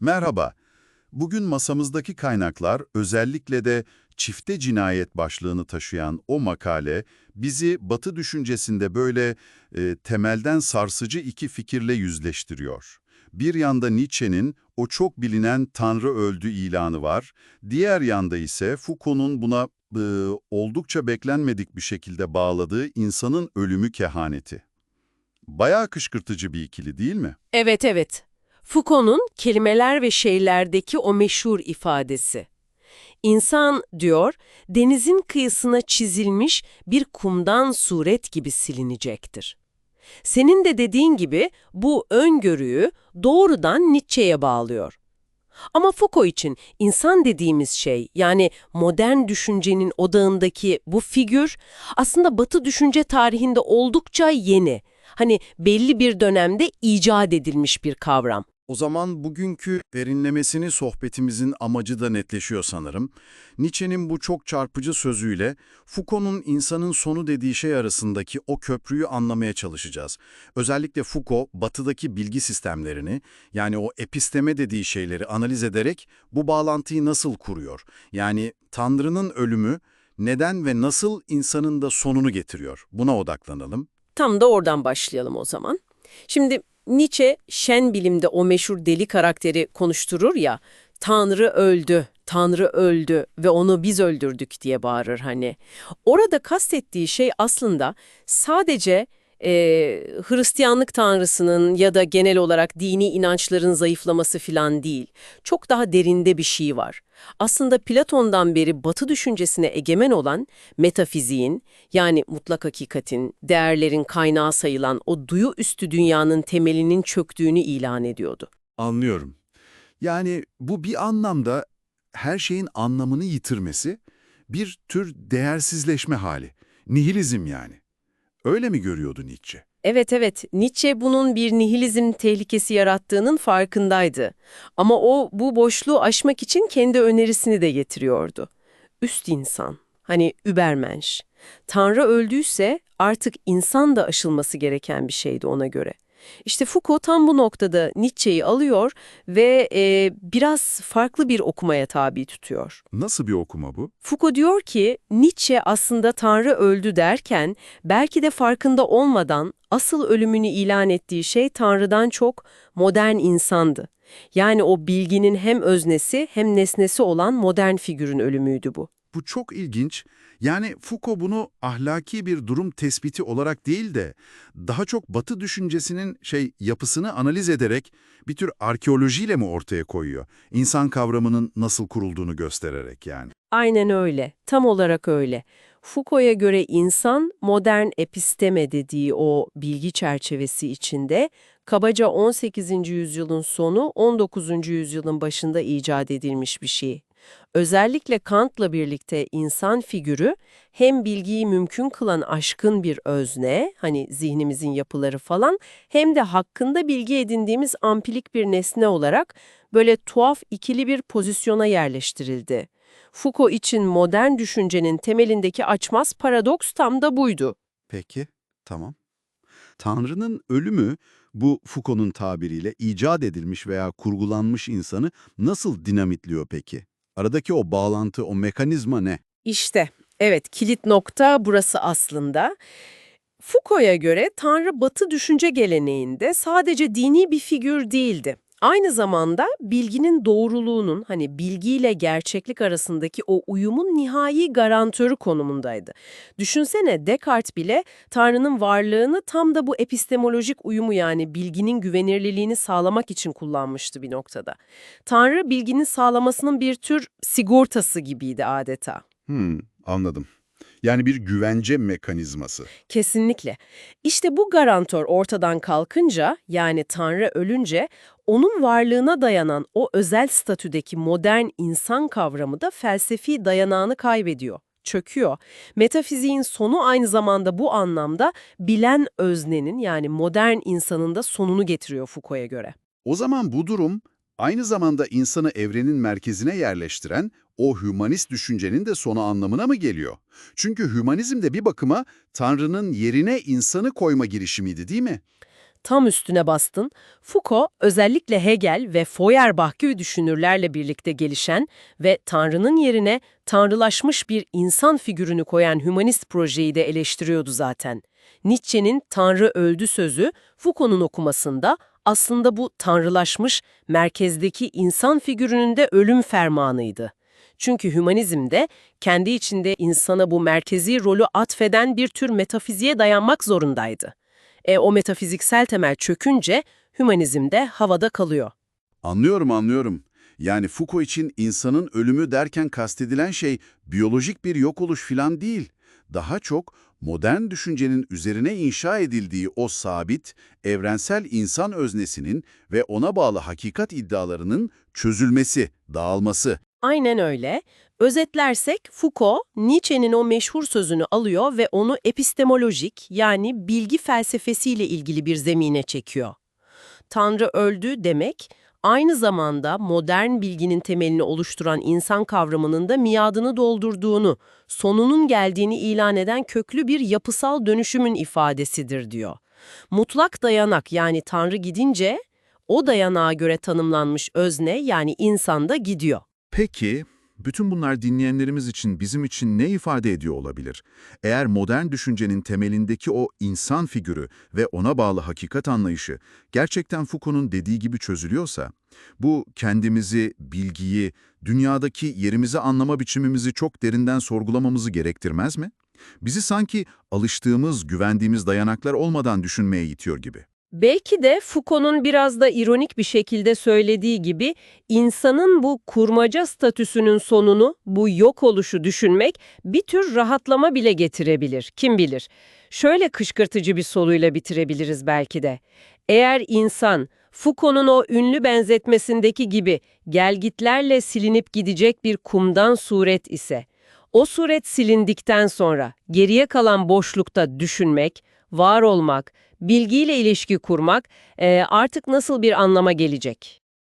Merhaba. Bugün masamızdaki kaynaklar özellikle de çifte cinayet başlığını taşıyan o makale bizi Batı düşüncesinde böyle e, temelden sarsıcı iki fikirle yüzleştiriyor. Bir yanda Nietzsche'nin o çok bilinen Tanrı öldü ilanı var, diğer yanda ise Foucault'un buna e, oldukça beklenmedik bir şekilde bağladığı insanın ölümü kehaneti. Bayağı kışkırtıcı bir ikili değil mi? Evet evet. Foucault'un kelimeler ve şeylerdeki o meşhur ifadesi. İnsan, diyor, denizin kıyısına çizilmiş bir kumdan suret gibi silinecektir. Senin de dediğin gibi bu öngörüyü doğrudan Nietzsche'ye bağlıyor. Ama Foucault için insan dediğimiz şey yani modern düşüncenin odağındaki bu figür aslında Batı düşünce tarihinde oldukça yeni. Hani belli bir dönemde icat edilmiş bir kavram. O zaman bugünkü derinlemesini sohbetimizin amacı da netleşiyor sanırım. Nietzsche'nin bu çok çarpıcı sözüyle Foucault'un insanın sonu dediği şey arasındaki o köprüyü anlamaya çalışacağız. Özellikle Foucault, batıdaki bilgi sistemlerini, yani o episteme dediği şeyleri analiz ederek bu bağlantıyı nasıl kuruyor? Yani Tanrı'nın ölümü neden ve nasıl insanın da sonunu getiriyor? Buna odaklanalım. Tam da oradan başlayalım o zaman. Şimdi Nietzsche, şen bilimde o meşhur deli karakteri konuşturur ya, Tanrı öldü, Tanrı öldü ve onu biz öldürdük diye bağırır hani. Orada kastettiği şey aslında sadece e, Hristiyanlık tanrısının ya da genel olarak dini inançların zayıflaması falan değil. Çok daha derinde bir şey var. Aslında Platon'dan beri batı düşüncesine egemen olan metafiziğin yani mutlak hakikatin, değerlerin kaynağı sayılan o duyu üstü dünyanın temelinin çöktüğünü ilan ediyordu. Anlıyorum. Yani bu bir anlamda her şeyin anlamını yitirmesi, bir tür değersizleşme hali. Nihilizm yani. Öyle mi görüyordu Nietzsche? Evet evet, Nietzsche bunun bir nihilizm tehlikesi yarattığının farkındaydı. Ama o bu boşluğu aşmak için kendi önerisini de getiriyordu. Üst insan, hani Übermensch. Tanrı öldüyse artık insan da aşılması gereken bir şeydi ona göre. İşte Foucault tam bu noktada Nietzsche'yi alıyor ve e, biraz farklı bir okumaya tabi tutuyor. Nasıl bir okuma bu? Foucault diyor ki Nietzsche aslında Tanrı öldü derken belki de farkında olmadan asıl ölümünü ilan ettiği şey Tanrı'dan çok modern insandı. Yani o bilginin hem öznesi hem nesnesi olan modern figürün ölümüydü bu. Bu çok ilginç. Yani Foucault bunu ahlaki bir durum tespiti olarak değil de daha çok Batı düşüncesinin şey yapısını analiz ederek bir tür arkeolojiyle mi ortaya koyuyor? İnsan kavramının nasıl kurulduğunu göstererek yani. Aynen öyle, tam olarak öyle. Foucault'a göre insan modern episteme dediği o bilgi çerçevesi içinde kabaca 18. yüzyılın sonu 19. yüzyılın başında icat edilmiş bir şey. Özellikle Kant'la birlikte insan figürü hem bilgiyi mümkün kılan aşkın bir özne, hani zihnimizin yapıları falan, hem de hakkında bilgi edindiğimiz ampilik bir nesne olarak böyle tuhaf ikili bir pozisyona yerleştirildi. Foucault için modern düşüncenin temelindeki açmaz paradoks tam da buydu. Peki, tamam. Tanrı'nın ölümü bu Foucault'un tabiriyle icat edilmiş veya kurgulanmış insanı nasıl dinamitliyor peki? Aradaki o bağlantı, o mekanizma ne? İşte, evet kilit nokta burası aslında. Foucault'a göre Tanrı Batı düşünce geleneğinde sadece dini bir figür değildi. Aynı zamanda bilginin doğruluğunun, hani bilgiyle gerçeklik arasındaki o uyumun nihai garantörü konumundaydı. Düşünsene Descartes bile Tanrı'nın varlığını tam da bu epistemolojik uyumu yani bilginin güvenirliliğini sağlamak için kullanmıştı bir noktada. Tanrı bilginin sağlamasının bir tür sigortası gibiydi adeta. Hmm, anladım. Yani bir güvence mekanizması. Kesinlikle. İşte bu garantör ortadan kalkınca yani Tanrı ölünce onun varlığına dayanan o özel statüdeki modern insan kavramı da felsefi dayanağını kaybediyor, çöküyor. Metafiziğin sonu aynı zamanda bu anlamda bilen öznenin yani modern insanın da sonunu getiriyor Foucault'a göre. O zaman bu durum aynı zamanda insanı evrenin merkezine yerleştiren o hümanist düşüncenin de sonu anlamına mı geliyor? Çünkü hümanizm de bir bakıma Tanrı'nın yerine insanı koyma girişimiydi değil mi? Tam üstüne bastın. Foucault özellikle Hegel ve Feuerbach gibi düşünürlerle birlikte gelişen ve Tanrı'nın yerine tanrılaşmış bir insan figürünü koyan hümanist projeyi de eleştiriyordu zaten. Nietzsche'nin Tanrı öldü sözü Foucault'un okumasında aslında bu tanrılaşmış merkezdeki insan figürünün de ölüm fermanıydı. Çünkü hümanizmde kendi içinde insana bu merkezi rolü atfeden bir tür metafiziğe dayanmak zorundaydı. E o metafiziksel temel çökünce hümanizmde havada kalıyor. Anlıyorum, anlıyorum. Yani Foucault için insanın ölümü derken kastedilen şey biyolojik bir yok oluş filan değil. Daha çok modern düşüncenin üzerine inşa edildiği o sabit, evrensel insan öznesinin ve ona bağlı hakikat iddialarının çözülmesi, dağılması. Aynen öyle. Özetlersek Foucault, Nietzsche'nin o meşhur sözünü alıyor ve onu epistemolojik yani bilgi felsefesiyle ilgili bir zemine çekiyor. Tanrı öldü demek, aynı zamanda modern bilginin temelini oluşturan insan kavramının da miadını doldurduğunu, sonunun geldiğini ilan eden köklü bir yapısal dönüşümün ifadesidir diyor. Mutlak dayanak yani Tanrı gidince, o dayanağa göre tanımlanmış özne yani insan da gidiyor. Peki, bütün bunlar dinleyenlerimiz için, bizim için ne ifade ediyor olabilir? Eğer modern düşüncenin temelindeki o insan figürü ve ona bağlı hakikat anlayışı gerçekten Foucault'un dediği gibi çözülüyorsa, bu kendimizi, bilgiyi, dünyadaki yerimizi anlama biçimimizi çok derinden sorgulamamızı gerektirmez mi? Bizi sanki alıştığımız, güvendiğimiz dayanaklar olmadan düşünmeye itiyor gibi. Belki de Foucault'un biraz da ironik bir şekilde söylediği gibi insanın bu kurmaca statüsünün sonunu, bu yok oluşu düşünmek bir tür rahatlama bile getirebilir. Kim bilir? Şöyle kışkırtıcı bir soluyla bitirebiliriz belki de. Eğer insan Foucault'un o ünlü benzetmesindeki gibi gelgitlerle silinip gidecek bir kumdan suret ise, o suret silindikten sonra geriye kalan boşlukta düşünmek, var olmak, bilgiyle ilişki kurmak e, artık nasıl bir anlama gelecek?